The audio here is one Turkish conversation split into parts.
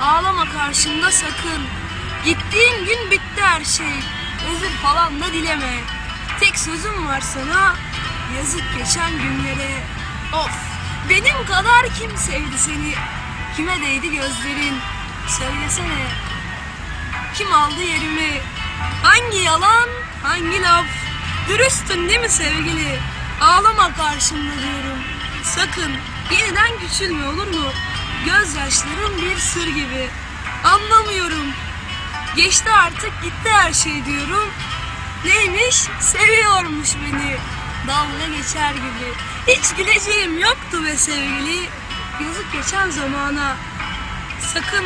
Ağlama karşımda sakın. Gittiğin gün bitti her şey. Özür falan da dileme. Tek sözüm var sana. Yazık geçen günlere. Of benim kadar kim sevdi seni? Kime değdi gözlerin? Söylesene. Kim aldı yerimi? Hangi yalan, hangi laf? Dürüstün değil mi sevgili? Ağlama karşımda diyorum. Sakın yeniden küçülme olur mu? Gözyaşlarım bir sır gibi. Anlamıyorum. Geçti artık gitti her şey diyorum. Neymiş? Seviyormuş beni. Dalga geçer gibi. Hiç güleceğim yoktu be sevgili. Yazık geçen zamana. Sakın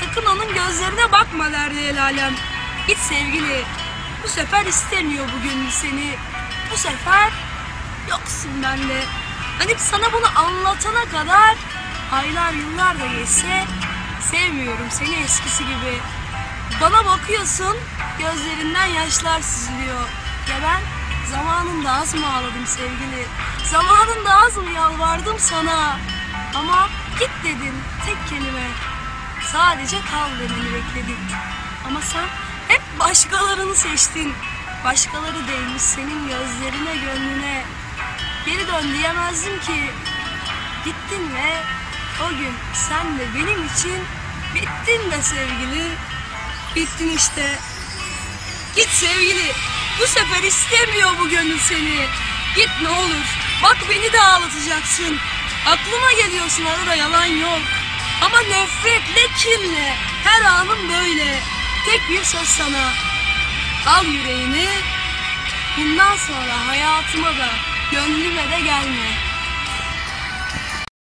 Sakın onun gözlerine bakma derdi el. Git sevgili. Bu sefer istemiyor bugün seni. Bu sefer yoksun bende. Hani sana bunu anlatana kadar aylar yıllar da geçse sevmiyorum seni eskisi gibi. Bana bakıyorsun gözlerinden yaşlar süzülüyor. Ya ben zamanında az mı ağladım sevgili? Zamanında az mı yalvardım sana? Ama git dedin tek kelime. Sadece kal demeni bekledik. Ama sen hep başkalarını seçtin. Başkaları değmiş senin gözlerine, gönlüne. Geri dön diyemezdim ki. Gittin ve o gün sen de benim için bittin de sevgili. Bittin işte. Git sevgili. Bu sefer istemiyor bu gönül seni. Git ne olur. Bak beni de ağlatacaksın. Aklıma geliyorsun arada yalan yok. Ama nefretle kinle her anım böyle. Tek bir söz sana. Al yüreğini. Bundan sonra hayatıma da gönlüme de gelme.